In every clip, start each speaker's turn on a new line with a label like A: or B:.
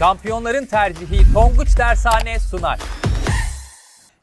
A: Şampiyonların tercihi Tonguç Dershane sunar.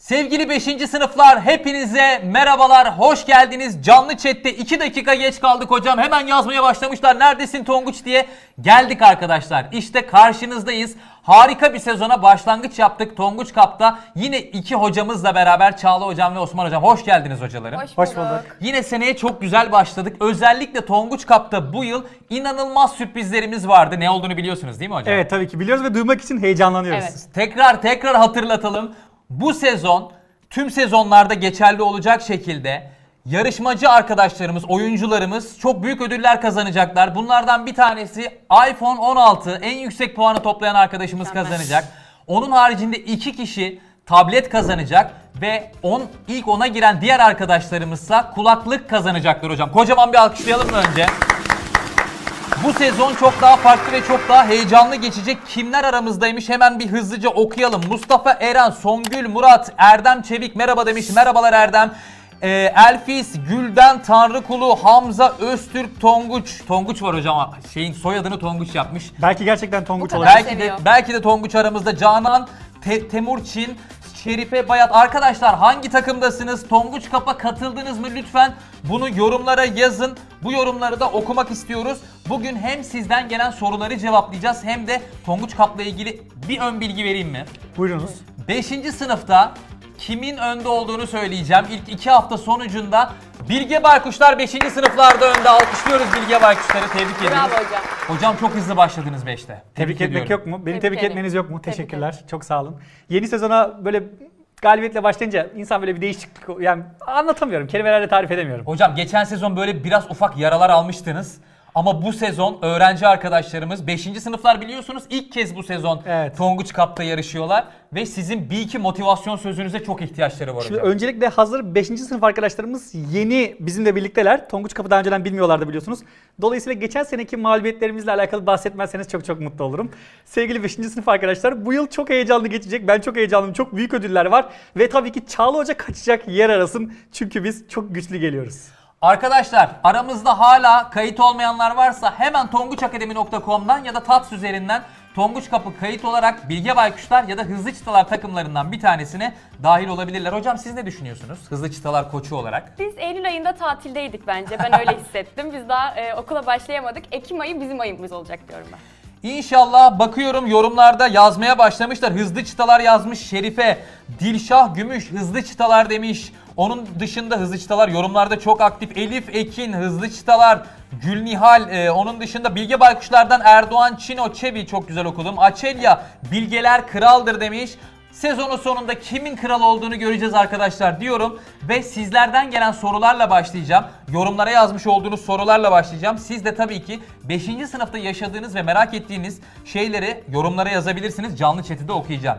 A: Sevgili 5. sınıflar hepinize merhabalar, hoş geldiniz. Canlı chatte 2 dakika geç kaldık hocam. Hemen yazmaya başlamışlar. Neredesin Tonguç diye. Geldik arkadaşlar. İşte karşınızdayız. Harika bir sezona başlangıç yaptık Tonguç Kap'ta. Yine iki hocamızla beraber Çağla hocam ve Osman hocam. Hoş geldiniz hocalarım.
B: Hoş,
C: Hoş
B: bulduk.
C: bulduk.
A: Yine seneye çok güzel başladık. Özellikle Tonguç Kap'ta bu yıl inanılmaz sürprizlerimiz vardı. Ne olduğunu biliyorsunuz değil mi hocam?
C: Evet tabii ki biliyoruz ve duymak için heyecanlanıyoruz.
B: Evet.
A: Tekrar tekrar hatırlatalım. Bu sezon tüm sezonlarda geçerli olacak şekilde yarışmacı arkadaşlarımız, oyuncularımız çok büyük ödüller kazanacaklar. Bunlardan bir tanesi iPhone 16 en yüksek puanı toplayan arkadaşımız
B: Mükemmel.
A: kazanacak. Onun haricinde iki kişi tablet kazanacak ve on, ilk ona giren diğer arkadaşlarımızsa kulaklık kazanacaklar hocam. Kocaman bir alkışlayalım mı önce? Bu sezon çok daha farklı ve çok daha heyecanlı geçecek. Kimler aramızdaymış hemen bir hızlıca okuyalım. Mustafa Eren, Songül Murat, Erdem Çevik merhaba demiş. Merhabalar Erdem. Ee, Elfis, Gülden, Tanrıkulu, Hamza, Öztürk, Tonguç. Tonguç var hocam. Şeyin soyadını Tonguç yapmış.
C: Belki gerçekten Tonguç
B: kadar.
C: olabilir.
A: Belki de belki de Tonguç aramızda. Canan, Te- Temur Çin, Şerife Bayat. Arkadaşlar hangi takımdasınız? Tonguç Kap'a katıldınız mı lütfen? Bunu yorumlara yazın. Bu yorumları da okumak istiyoruz. Bugün hem sizden gelen soruları cevaplayacağız hem de Tonguç Kap'la ilgili bir ön bilgi vereyim mi?
C: Buyurunuz.
A: 5. sınıfta kimin önde olduğunu söyleyeceğim. İlk iki hafta sonucunda Bilge Baykuşlar 5. sınıflarda önde. Alkışlıyoruz Bilge Baykuşları. Tebrik ediyoruz.
B: Bravo hocam.
A: Hocam çok hızlı başladınız 5'te.
C: Tebrik etmek
A: ediyorum.
C: yok mu? Beni
B: Tebrik
C: tebrik,
B: ederim.
C: etmeniz yok mu?
B: Tebrik
C: Teşekkürler. Çok sağ olun. Yeni sezona böyle galibiyetle başlayınca insan böyle bir değişiklik yani anlatamıyorum. Kelimelerle tarif edemiyorum.
A: Hocam geçen sezon böyle biraz ufak yaralar almıştınız. Ama bu sezon öğrenci arkadaşlarımız 5. sınıflar biliyorsunuz ilk kez bu sezon
C: Evet.
A: Tonguç Kap'ta yarışıyorlar. Ve sizin bir iki motivasyon sözünüze çok ihtiyaçları var
C: Şimdi
A: hocam.
C: öncelikle hazır 5. sınıf arkadaşlarımız yeni bizimle birlikteler. Tonguç Kapı daha önceden bilmiyorlardı biliyorsunuz. Dolayısıyla geçen seneki mağlubiyetlerimizle alakalı bahsetmezseniz çok çok mutlu olurum. Sevgili 5. sınıf arkadaşlar bu yıl çok heyecanlı geçecek. Ben çok heyecanlıyım. Çok büyük ödüller var. Ve tabii ki Çağla Hoca kaçacak yer arasın. Çünkü biz çok güçlü geliyoruz.
A: Arkadaşlar aramızda hala kayıt olmayanlar varsa hemen tonguçakademi.com'dan ya da TATS üzerinden Tonguç Kapı kayıt olarak Bilge Baykuşlar ya da Hızlı Çıtalar takımlarından bir tanesine dahil olabilirler. Hocam siz ne düşünüyorsunuz? Hızlı Çıtalar koçu olarak.
B: Biz Eylül ayında tatildeydik bence. Ben öyle hissettim. Biz daha e, okula başlayamadık. Ekim ayı bizim ayımız olacak diyorum ben.
A: İnşallah bakıyorum yorumlarda yazmaya başlamışlar. Hızlı çıtalar yazmış Şerife. Dilşah Gümüş hızlı çıtalar demiş. Onun dışında hızlı çıtalar yorumlarda çok aktif. Elif Ekin hızlı çıtalar. Gülnihal e, onun dışında Bilge Baykuşlardan Erdoğan Çino Çebi çok güzel okudum. Açelya Bilgeler kraldır demiş. Sezonun sonunda kimin kral olduğunu göreceğiz arkadaşlar diyorum. Ve sizlerden gelen sorularla başlayacağım. Yorumlara yazmış olduğunuz sorularla başlayacağım. Siz de tabii ki 5. sınıfta yaşadığınız ve merak ettiğiniz şeyleri yorumlara yazabilirsiniz. Canlı chat'i de okuyacağım.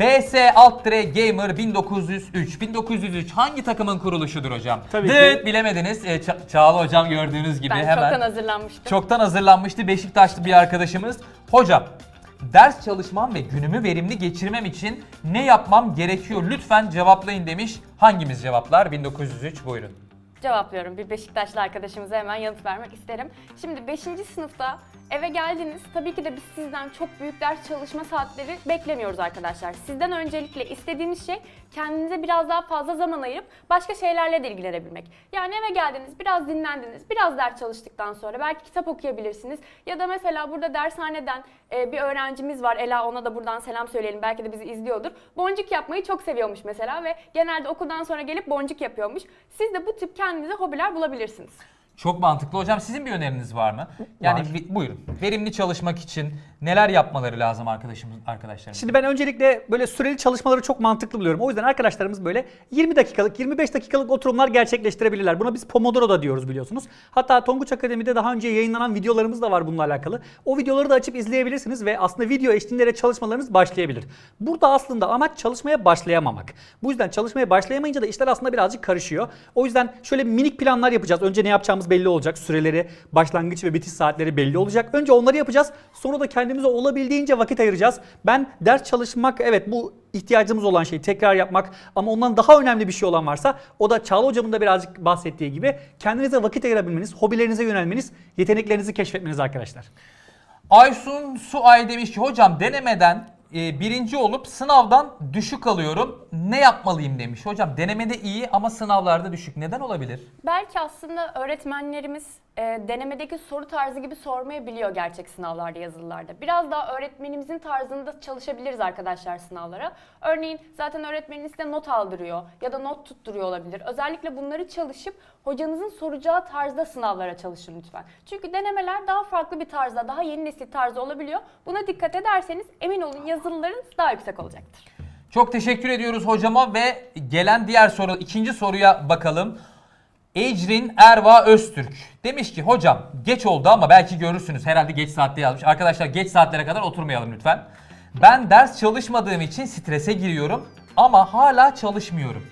A: BS alt dire Gamer 1903. 1903 hangi takımın kuruluşudur hocam?
C: Tabii
A: Dıt,
C: ki.
A: bilemediniz. Ee, Ça- Çağla hocam gördüğünüz gibi
B: Ben
A: hemen.
B: çoktan hazırlanmıştım.
A: Çoktan hazırlanmıştı Beşiktaşlı bir arkadaşımız. Hocam ders çalışmam ve günümü verimli geçirmem için ne yapmam gerekiyor? Lütfen cevaplayın demiş. Hangimiz cevaplar? 1903 buyurun.
B: Cevaplıyorum. Bir Beşiktaşlı arkadaşımıza hemen yanıt vermek isterim. Şimdi 5. sınıfta eve geldiniz. Tabii ki de biz sizden çok büyük ders çalışma saatleri beklemiyoruz arkadaşlar. Sizden öncelikle istediğimiz şey kendinize biraz daha fazla zaman ayırıp başka şeylerle de ilgilenebilmek. Yani eve geldiniz, biraz dinlendiniz, biraz ders çalıştıktan sonra belki kitap okuyabilirsiniz. Ya da mesela burada dershaneden e, bir öğrencimiz var. Ela ona da buradan selam söyleyelim. Belki de bizi izliyordur. Boncuk yapmayı çok seviyormuş mesela ve genelde okuldan sonra gelip boncuk yapıyormuş. Siz de bu tip kendinize hobiler bulabilirsiniz.
A: Çok mantıklı. Hocam sizin bir öneriniz var mı? Yani
C: Var.
A: buyurun. Verimli çalışmak için neler yapmaları lazım arkadaşımız arkadaşlarımız?
C: Şimdi ben öncelikle böyle süreli çalışmaları çok mantıklı buluyorum. O yüzden arkadaşlarımız böyle 20 dakikalık, 25 dakikalık oturumlar gerçekleştirebilirler. Buna biz Pomodoro da diyoruz biliyorsunuz. Hatta Tonguç Akademi'de daha önce yayınlanan videolarımız da var bununla alakalı. O videoları da açıp izleyebilirsiniz ve aslında video eşliğinde çalışmalarınız başlayabilir. Burada aslında amaç çalışmaya başlayamamak. Bu yüzden çalışmaya başlayamayınca da işler aslında birazcık karışıyor. O yüzden şöyle minik planlar yapacağız. Önce ne yapacağımız belli olacak. Süreleri, başlangıç ve bitiş saatleri belli olacak. Önce onları yapacağız. Sonra da kendimize olabildiğince vakit ayıracağız. Ben ders çalışmak evet bu ihtiyacımız olan şey tekrar yapmak ama ondan daha önemli bir şey olan varsa o da Çağla hocamın da birazcık bahsettiği gibi kendinize vakit ayırabilmeniz, hobilerinize yönelmeniz, yeteneklerinizi keşfetmeniz arkadaşlar.
A: Aysun Suay demiş ki hocam denemeden e, birinci olup sınavdan düşük alıyorum. Ne yapmalıyım demiş. Hocam denemede iyi ama sınavlarda düşük. Neden olabilir?
B: Belki aslında öğretmenlerimiz e, denemedeki soru tarzı gibi sormayabiliyor gerçek sınavlarda, yazılılarda. Biraz daha öğretmenimizin tarzında çalışabiliriz arkadaşlar sınavlara. Örneğin zaten öğretmeniniz size not aldırıyor ya da not tutturuyor olabilir. Özellikle bunları çalışıp hocanızın soracağı tarzda sınavlara çalışın lütfen. Çünkü denemeler daha farklı bir tarzda, daha yeni nesil tarzı olabiliyor. Buna dikkat ederseniz emin olun yazılılarınız daha yüksek olacaktır.
A: Çok teşekkür ediyoruz hocama ve gelen diğer soru, ikinci soruya bakalım. Ecrin Erva Öztürk demiş ki hocam geç oldu ama belki görürsünüz herhalde geç saatte yazmış. Arkadaşlar geç saatlere kadar oturmayalım lütfen. Ben ders çalışmadığım için strese giriyorum ama hala çalışmıyorum.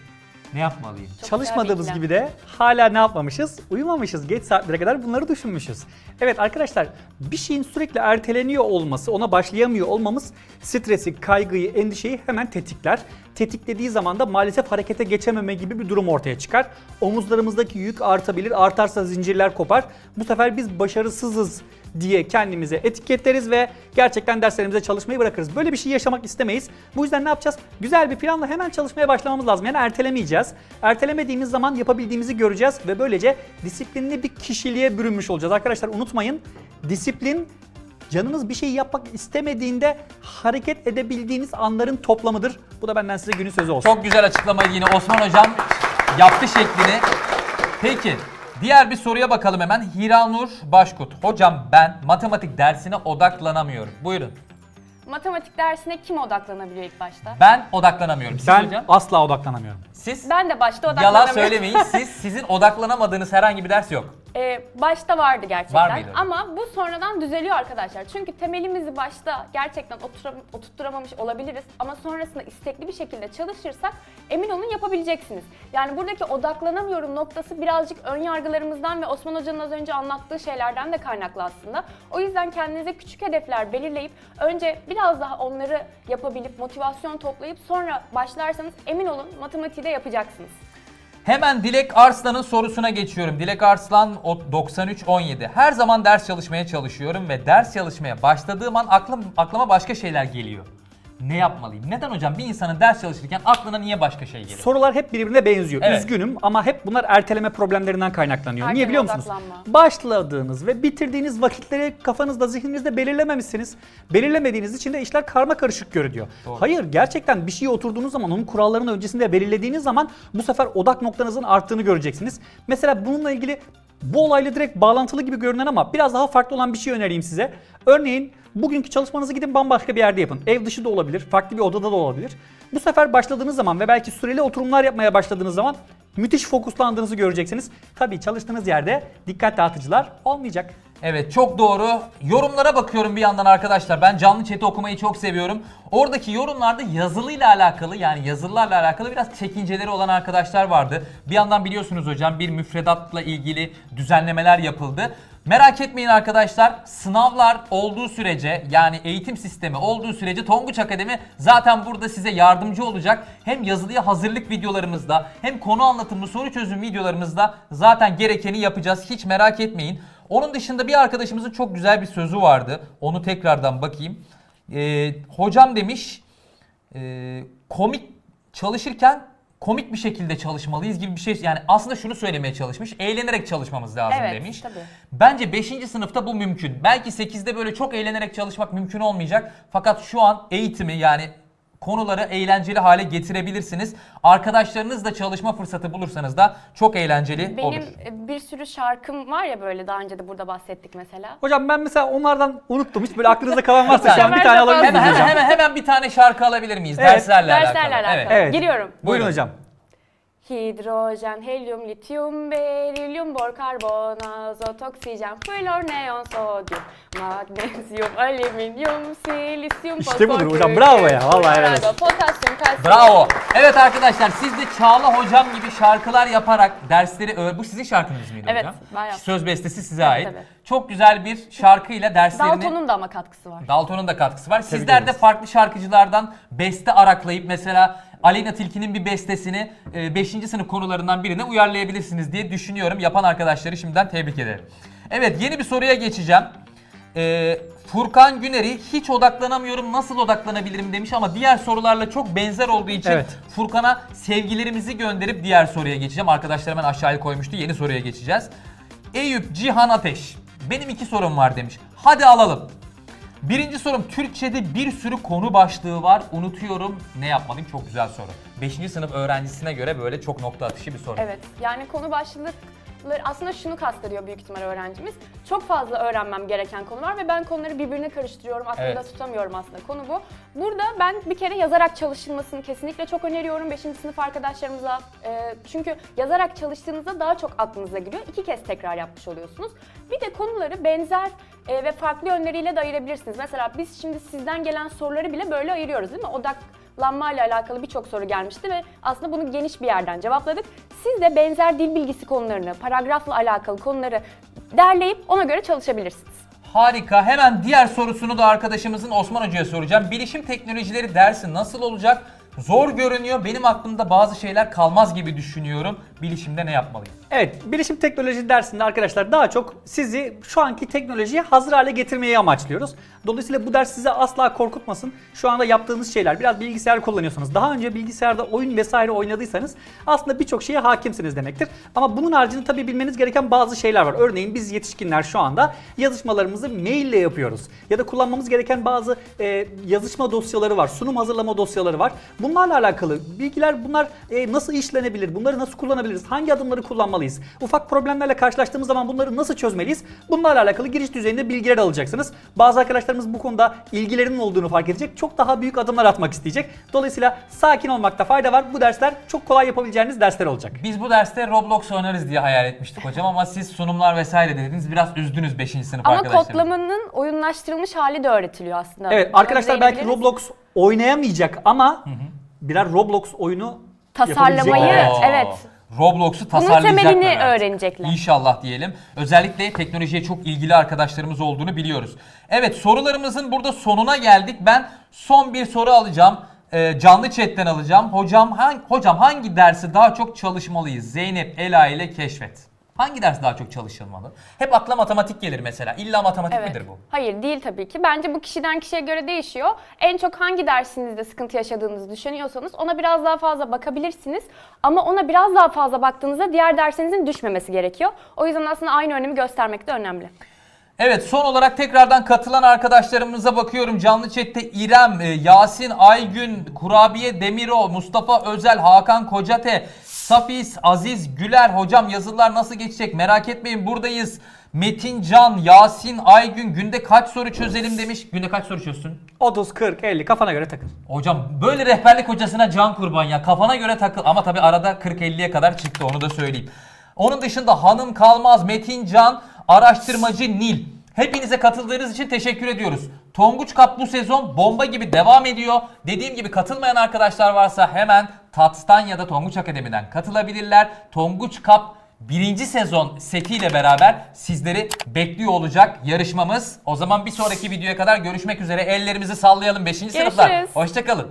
A: Ne yapmalıyım?
B: Çok
C: Çalışmadığımız gibi de hala ne yapmamışız? Uyumamışız. Geç saatlere kadar bunları düşünmüşüz. Evet arkadaşlar bir şeyin sürekli erteleniyor olması, ona başlayamıyor olmamız stresi, kaygıyı, endişeyi hemen tetikler. Tetiklediği zaman da maalesef harekete geçememe gibi bir durum ortaya çıkar. Omuzlarımızdaki yük artabilir, artarsa zincirler kopar. Bu sefer biz başarısızız diye kendimize etiketleriz ve gerçekten derslerimize çalışmayı bırakırız. Böyle bir şey yaşamak istemeyiz. Bu yüzden ne yapacağız? Güzel bir planla hemen çalışmaya başlamamız lazım. Yani ertelemeyeceğiz. Ertelemediğimiz zaman yapabildiğimizi göreceğiz ve böylece disiplinli bir kişiliğe bürünmüş olacağız. Arkadaşlar unutmayın disiplin canınız bir şey yapmak istemediğinde hareket edebildiğiniz anların toplamıdır. Bu da benden size günün sözü olsun.
A: Çok güzel açıklamayı yine Osman hocam yaptı şeklini. Peki diğer bir soruya bakalım hemen. Hiranur Başkut. Hocam ben matematik dersine odaklanamıyorum. Buyurun.
B: Matematik dersine kim odaklanabiliyor ilk başta?
A: Ben odaklanamıyorum. Siz
C: ben
A: hocam?
C: asla odaklanamıyorum.
A: Siz?
B: Ben de başta odaklanamıyorum.
A: Yalan söylemeyin. Siz sizin odaklanamadığınız herhangi bir ders yok.
B: Ee, başta vardı gerçekten
A: Var mıydı?
B: ama bu sonradan düzeliyor arkadaşlar. Çünkü temelimizi başta gerçekten oturam oturtturamamış olabiliriz ama sonrasında istekli bir şekilde çalışırsak emin olun yapabileceksiniz. Yani buradaki odaklanamıyorum noktası birazcık ön yargılarımızdan ve Osman Hoca'nın az önce anlattığı şeylerden de kaynaklı aslında. O yüzden kendinize küçük hedefler belirleyip önce biraz daha onları yapabilip motivasyon toplayıp sonra başlarsanız emin olun matematiği de yapacaksınız.
A: Hemen Dilek Arslan'ın sorusuna geçiyorum. Dilek Arslan o 9317. Her zaman ders çalışmaya çalışıyorum ve ders çalışmaya başladığım an aklım aklıma başka şeyler geliyor. Ne yapmalıyım? Neden hocam bir insanın ders çalışırken aklına niye başka şey geliyor?
C: Sorular hep birbirine benziyor.
A: Evet.
C: Üzgünüm ama hep bunlar erteleme problemlerinden kaynaklanıyor. Niye
B: Erken
C: biliyor musunuz?
B: odaklanma.
C: Başladığınız ve bitirdiğiniz vakitleri kafanızda, zihninizde belirlememişsiniz. Belirlemediğiniz için de işler karma karışık görünüyor.
A: Doğru.
C: Hayır, gerçekten bir şeye oturduğunuz zaman, onun kurallarını öncesinde belirlediğiniz zaman bu sefer odak noktanızın arttığını göreceksiniz. Mesela bununla ilgili bu olayla direkt bağlantılı gibi görünen ama biraz daha farklı olan bir şey önereyim size. Örneğin bugünkü çalışmanızı gidin bambaşka bir yerde yapın. Ev dışı da olabilir, farklı bir odada da olabilir. Bu sefer başladığınız zaman ve belki süreli oturumlar yapmaya başladığınız zaman müthiş fokuslandığınızı göreceksiniz. Tabii çalıştığınız yerde dikkat dağıtıcılar olmayacak.
A: Evet çok doğru. Yorumlara bakıyorum bir yandan arkadaşlar. Ben canlı chat'i okumayı çok seviyorum. Oradaki yorumlarda yazılıyla alakalı yani yazılılarla alakalı biraz çekinceleri olan arkadaşlar vardı. Bir yandan biliyorsunuz hocam bir müfredatla ilgili düzenlemeler yapıldı. Merak etmeyin arkadaşlar. Sınavlar olduğu sürece yani eğitim sistemi olduğu sürece Tonguç Akademi zaten burada size yardımcı olacak. Hem yazılıya hazırlık videolarımızda hem konu anlatımlı soru çözüm videolarımızda zaten gerekeni yapacağız. Hiç merak etmeyin. Onun dışında bir arkadaşımızın çok güzel bir sözü vardı. Onu tekrardan bakayım. Ee, hocam demiş e, komik çalışırken komik bir şekilde çalışmalıyız gibi bir şey. Yani aslında şunu söylemeye çalışmış. Eğlenerek çalışmamız lazım
B: Evet,
A: demiş.
B: tabii.
A: Bence 5. sınıfta bu mümkün. Belki 8'de böyle çok eğlenerek çalışmak mümkün olmayacak. Fakat şu an eğitimi yani konuları eğlenceli hale getirebilirsiniz. Arkadaşlarınızla çalışma fırsatı bulursanız da çok eğlenceli
B: Benim
A: olur.
B: e, bir sürü şarkım var ya böyle daha önce de burada bahsettik mesela.
C: Hocam ben mesela onlardan unuttum. Hiç böyle aklınızda kalan varsa şu an bir
B: Hemen
C: tane alabilir
A: Hemen,
C: miyiz
A: hemen,
C: hocam?
A: hemen, hemen bir tane şarkı alabilir miyiz?
C: Evet,
A: Derslerle,
B: Derslerle
A: alakalı.
B: alakalı.
A: Evet.
C: Evet.
B: Giriyorum.
C: Buyurun
A: Buyurun.
C: hocam.
B: Hidrojen, helyum, lityum, berilyum, bor, karbon, azot, oksijen, flor, neon, sodyum, magnezyum, alüminyum, silisyum,
C: İşte budur
B: fosfor,
C: hocam, bravo ya, vallahi helal olsun.
B: Potasyum, kalsiyum.
A: Bravo. Evet arkadaşlar siz de Çağla hocam gibi şarkılar yaparak dersleri öğ... Bu sizin şarkınız mıydı
B: Evet,
A: hocam?
B: ben yaptım.
A: Söz bestesi size ait.
B: tabii.
A: Çok güzel bir şarkıyla derslerini...
B: Dalton'un da ama katkısı var.
A: Dalton'un da katkısı var. Sizler de
C: ederiz.
A: farklı şarkıcılardan beste araklayıp mesela Aleyna Tilki'nin bir bestesini 5. sınıf konularından birine uyarlayabilirsiniz diye düşünüyorum. Yapan arkadaşları şimdiden tebrik ederim. Evet yeni bir soruya geçeceğim. Ee, Furkan Güner'i hiç odaklanamıyorum nasıl odaklanabilirim demiş ama diğer sorularla çok benzer olduğu için
C: Evet.
A: Furkan'a sevgilerimizi gönderip diğer soruya geçeceğim. Arkadaşlar hemen aşağıya koymuştu yeni soruya geçeceğiz. Eyüp Cihan Ateş benim iki sorum var demiş. Hadi alalım. Birinci sorum Türkçe'de bir sürü konu başlığı var unutuyorum ne yapmalıyım çok güzel soru. 5. sınıf öğrencisine göre böyle çok nokta atışı bir soru.
B: Evet. Yani konu aslında şunu kastediyor büyük ihtimal öğrencimiz. Çok fazla öğrenmem gereken konu var ve ben konuları birbirine karıştırıyorum. Aklımda
A: Evet.
B: tutamıyorum aslında konu bu. Burada ben bir kere yazarak çalışılmasını kesinlikle çok öneriyorum 5. sınıf arkadaşlarımıza. Ee, çünkü yazarak çalıştığınızda daha çok aklınıza giriyor. İki kez tekrar yapmış oluyorsunuz. Bir de konuları benzer e, ve farklı yönleriyle de ayırabilirsiniz. Mesela biz şimdi sizden gelen soruları bile böyle ayırıyoruz değil mi? Odak lanma ile alakalı birçok soru gelmişti ve aslında bunu geniş bir yerden cevapladık. Siz de benzer dil bilgisi konularını, paragrafla alakalı konuları derleyip ona göre çalışabilirsiniz.
A: Harika. Hemen diğer sorusunu da arkadaşımızın Osman Hoca'ya soracağım. Bilişim teknolojileri dersi nasıl olacak? Zor görünüyor. Benim aklımda bazı şeyler kalmaz gibi düşünüyorum. Bilişimde ne yapmalıyım?
C: Evet, bilişim teknoloji dersinde arkadaşlar daha çok sizi şu anki teknolojiye hazır hale getirmeyi amaçlıyoruz. Dolayısıyla bu ders sizi asla korkutmasın. Şu anda yaptığınız şeyler, biraz bilgisayar kullanıyorsanız, daha önce bilgisayarda oyun vesaire oynadıysanız aslında birçok şeye hakimsiniz demektir. Ama bunun haricinde tabii bilmeniz gereken bazı şeyler var. Örneğin biz yetişkinler şu anda yazışmalarımızı maille yapıyoruz. Ya da kullanmamız gereken bazı e, yazışma dosyaları var, sunum hazırlama dosyaları var. Bunlarla alakalı bilgiler bunlar e, nasıl işlenebilir, bunları nasıl kullanabiliriz, hangi adımları kullanmalıyız, ufak problemlerle karşılaştığımız zaman bunları nasıl çözmeliyiz, bunlarla alakalı giriş düzeyinde bilgiler alacaksınız. Bazı arkadaşlarımız bu konuda ilgilerinin olduğunu fark edecek, çok daha büyük adımlar atmak isteyecek. Dolayısıyla sakin olmakta fayda var. Bu dersler çok kolay yapabileceğiniz dersler olacak.
A: Biz bu derste Roblox oynarız diye hayal etmiştik hocam ama siz sunumlar vesaire dediniz. Biraz üzdünüz 5. sınıf
B: Ama
A: arkadaşlarım.
B: kodlamanın oyunlaştırılmış hali de öğretiliyor aslında.
C: Evet arkadaşlar belki. Roblox oynayamayacak ama birer Roblox oyunu
B: Tasarlamayı, evet.
A: Roblox'u
B: Bunun
A: tasarlayacaklar.
B: temelini
A: artık.
B: öğrenecekler.
A: İnşallah diyelim. Özellikle teknolojiye çok ilgili arkadaşlarımız olduğunu biliyoruz. Evet sorularımızın burada sonuna geldik. Ben son bir soru alacağım. Ee, canlı chatten alacağım. Hocam hangi, hocam hangi dersi daha çok çalışmalıyız? Zeynep Ela ile keşfet. Hangi ders daha çok çalışılmalı? Hep akla matematik gelir mesela. İlla matematik
B: Evet.
A: midir bu?
B: Hayır değil tabii ki. Bence bu kişiden kişiye göre değişiyor. En çok hangi dersinizde sıkıntı yaşadığınızı düşünüyorsanız ona biraz daha fazla bakabilirsiniz. Ama ona biraz daha fazla baktığınızda diğer dersinizin düşmemesi gerekiyor. O yüzden aslında aynı önemi göstermek de önemli.
A: Evet son olarak tekrardan katılan arkadaşlarımıza bakıyorum. Canlı chatte İrem, e, Yasin Aygün, Kurabiye Demiro, Mustafa Özel, Hakan Kocate, Safis, Aziz Güler. Hocam yazılar nasıl geçecek merak etmeyin buradayız. Metin Can, Yasin Aygün günde kaç soru çözelim demiş. Günde kaç soru çözsün?
C: 30, 40, 50 kafana göre takıl.
A: Hocam böyle rehberlik hocasına can kurban ya. Kafana göre takıl ama tabi arada 40-50'ye kadar çıktı onu da söyleyeyim. Onun dışında Hanım Kalmaz, Metin Can, araştırmacı Nil. Hepinize katıldığınız için teşekkür ediyoruz. Tonguç Cup bu sezon bomba gibi devam ediyor. Dediğim gibi katılmayan arkadaşlar varsa hemen Tats'tan ya da Tonguç Akademi'den katılabilirler. Tonguç Cup birinci sezon setiyle beraber sizleri bekliyor olacak yarışmamız. O zaman bir sonraki videoya kadar görüşmek üzere. Ellerimizi sallayalım 5. sınıflar. Hoşçakalın.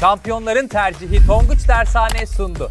A: Şampiyonların tercihi Tonguç Dershane sundu.